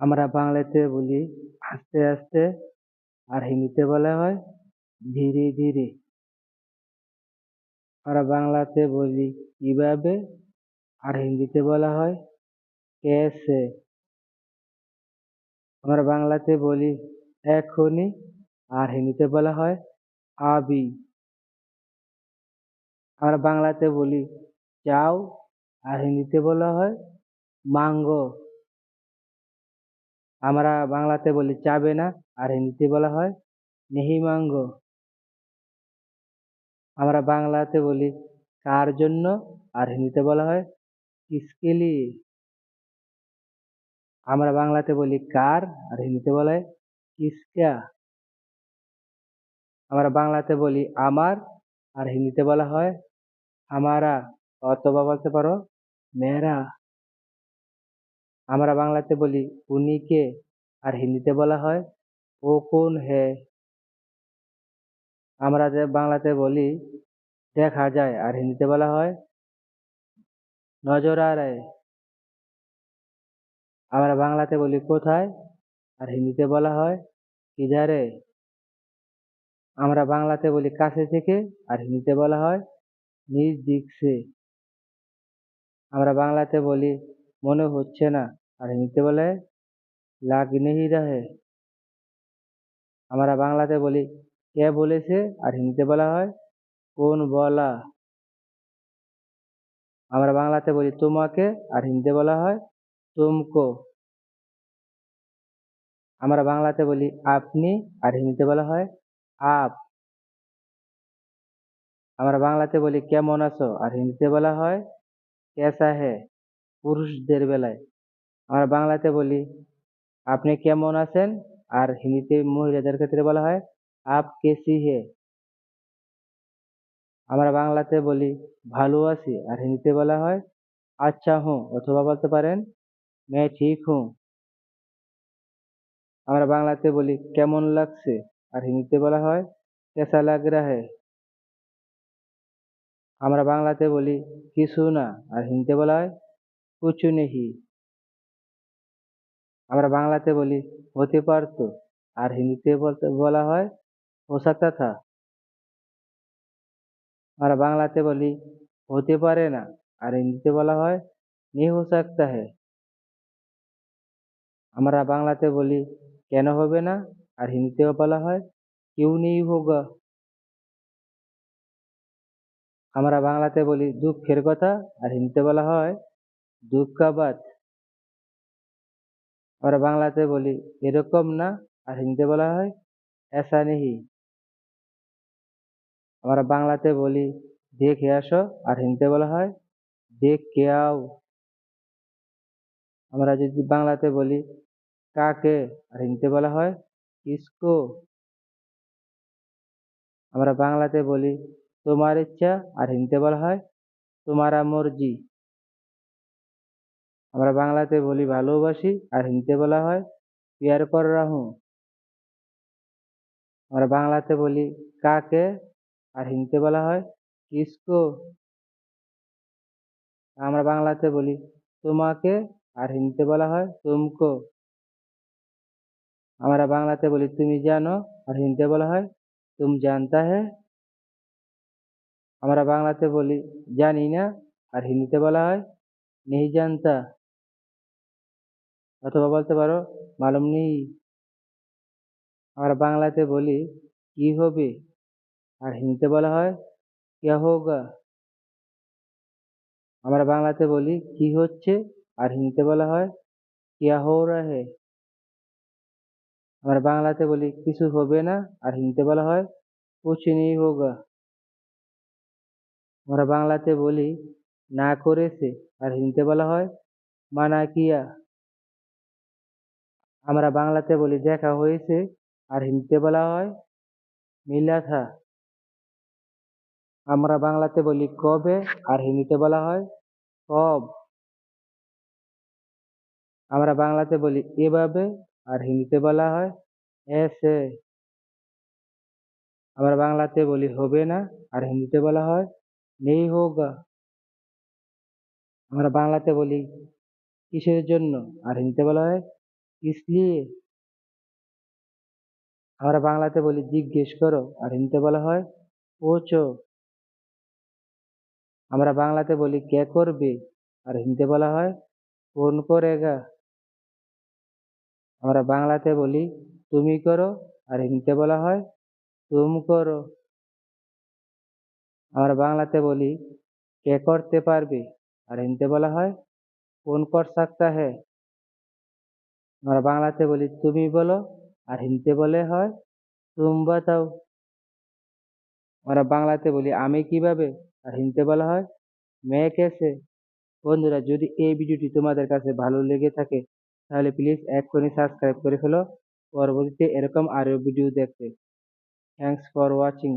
আমরা বাংলাতে বলি আস্তে আস্তে আর হিন্দিতে বলা হয় ধীরে ধীরে। আমরা বাংলাতে বলি কীভাবে আর হিন্দিতে বলা হয় কেসে। আমরা বাংলাতে বলি এখনই আর হিন্দিতে বলা হয় আবি। আমরা বাংলাতে বলি চাও আর হিন্দিতে বলা হয় মাঙ্গো। আমরা বাংলাতে বলি চাবে না, আর হিন্দিতে বলা হয় নেহি মাঙ্গো আমরা বাংলাতে বলি কার জন্য, আর হিন্দিতে বলা হয় কিসকে লিয়ে আমরা বাংলাতে বলি কার, আর হিন্দিতে বলা হয় কিসকা। আমরা বাংলাতে বলি আমার, আর হিন্দিতে বলা হয় আমারা। অথবা বলতে পারো মেরা আমরা বাংলাতে বলি, উনি কে? আর হিন্দিতে বলা হয়, ও কোন হে? আমরা যে বাংলাতে বলি, দেখা যায় আর হিন্দিতে বলা হয়, নজর আ রায় আমরা বাংলাতে বলি, কোথায়? আর হিন্দিতে বলা হয় কিধারে আমরা বাংলাতে বলি, কাছে থেকে? আর হিন্দিতে বলা হয়, নিজ দিক সে। আমরা বাংলাতে বলি মনে হচ্ছে না। আর হিন্দিতে বলে লাগ নেহি রহে। আমরা বাংলাতে বলি, কে বলেছে? আর হিন্দিতে বলা হয়, কোন বলা? আমরা বাংলাতে বলি, তোমাকে। আর হিন্দিতে বলা হয়, তুমকো। আমরা বাংলাতে বলি, আপনি। আর হিন্দিতে বলা হয়, আপ। আমরা বাংলাতে বলি, কেমন আছো? আর হিন্দিতে বলা হয়, কেসা হে? পুরুষদের বেলায়। আমরা বাংলাতে বলি, আপনি কেমন আছেন? আর হিন্দিতে মহিলাদের ক্ষেত্রে বলা হয়, আপ কেসি হে? আমরা বাংলাতে বলি, ভালো আছি। আর হিন্দিতে বলা হয় আচ্ছা হুঁ অথবা বলতে পারেন মে ঠিক হুঁ আমরা বাংলাতে বলি, কেমন লাগছে? আর হিন্দিতে বলা হয়, কেসা লাগ রা হে? আমরা বাংলাতে বলি, কিছু না। আর হিন্দিতে বলা হয় কুছু নেহি। আমরা বাংলাতে বলি, হতে পারত। আর হিন্দিতে বলতে, বলা হয় হো সাকতা আমরা বাংলাতে বলি, হতে পারে না। আর হিন্দিতে বলা হয়, নি হো সাকতা আমরা বাংলাতে বলি, কেন হবে না? আর হিন্দিতেও বলা হয়, কেউ নেই হোক আমরা বাংলাতে বলি, দুঃখের কথা। আর হিন্দিতে বলা হয় দুঃখাবাদ। আমরা বাংলাতে বলি, এরকম না? আর হিন্দিতে বলা হয় এসা নেহি আমরা বাংলাতে বলি, দেখে আসো আর হিন্দিতে বলা হয়, দেখ আও। আমরা যদি বাংলাতে বলি, কাকে? আর হিন্দিতে বলা হয় কিসকো আমরা বাংলাতে বলি, তোমার ইচ্ছা। আর হিন্দিতে বলা হয়, তোমারা মর্জি আমরা বাংলাতে বলি ভালোবাসি আর হিন্দিতে বলা হয় প্যার কর রাহু। আমরা বাংলাতে বলি কাকে আর হিন্দিতে বলা হয় কিসকো। আমরা বাংলাতে বলি তোমাকে আর হিন্দিতে বলা হয় তুমকো। আমরা বাংলাতে বলি তুমি জানো আর হিন্দিতে বলা হয় তুম জানতা হে। আমরা বাংলাতে বলি জানি না আর হিন্দিতে বলা হয় নেই জানতা। অথবা বলতে পারো, মালুম নেই। আমরা বাংলাতে বলি, কি হবে? আর হিন্দিতে বলা হয়, কে হোগা? আমরা বাংলাতে বলি, কি হচ্ছে? আর হিন্দিতে বলা হয়, কে হো রাহে আমরা বাংলাতে বলি, কিছু হবে না। আর হিন্দিতে বলা হয়, কুছ নেই হোগা। আমরা বাংলাতে বলি, না করেছে আর হিন্দিতে বলা হয়, মানা কিয়া। আমরা বাংলাতে বলি দেখা হয়েছে, আর হিন্দিতে বলা হয় মিলা থা আমরা বাংলাতে বলি কবে, আর হিন্দিতে বলা হয় কব। আমরা বাংলাতে বলি এভাবে, আর হিন্দিতে বলা হয় এসে। আমরা বাংলাতে বলি হবে না, আর হিন্দিতে বলা হয় নেই হোগা। আমরা বাংলাতে বলি কিসের জন্য, আর হিন্দিতে বলা হয় ইসলিয়ে আমরা বাংলাতে বলি, জিজ্ঞেস করো, আর হিন্দিতে বলা হয় পোচো আমরা বাংলাতে বলি, কে করবে? আর হিন্দিতে বলা হয়, কোন করেগা? আমরা বাংলাতে বলি, তুমি করো, আর হিন্দিতে বলা হয়, তুম করো। আমরা বাংলাতে বলি, কে করতে পারবে? আর হিন্দিতে বলা হয়, কোন কর সাকতা হে আমরা বাংলাতে বলি, তুমি বলো, আর হিন্দিতে বলে হয়, তুম বাতাও। আমরা বাংলাতে বলি, আমি কীভাবে? আর হিন্দিতে বলা হয় মেয়ে কেসে? বন্ধুরা, যদি এই ভিডিওটি তোমাদের কাছে ভালো লেগে থাকে, তাহলে প্লিজ এক্ষুনি সাবস্ক্রাইব করে ফেলো। পরবর্তীতে এরকম আরও ভিডিও দেখতে। Thanks for watching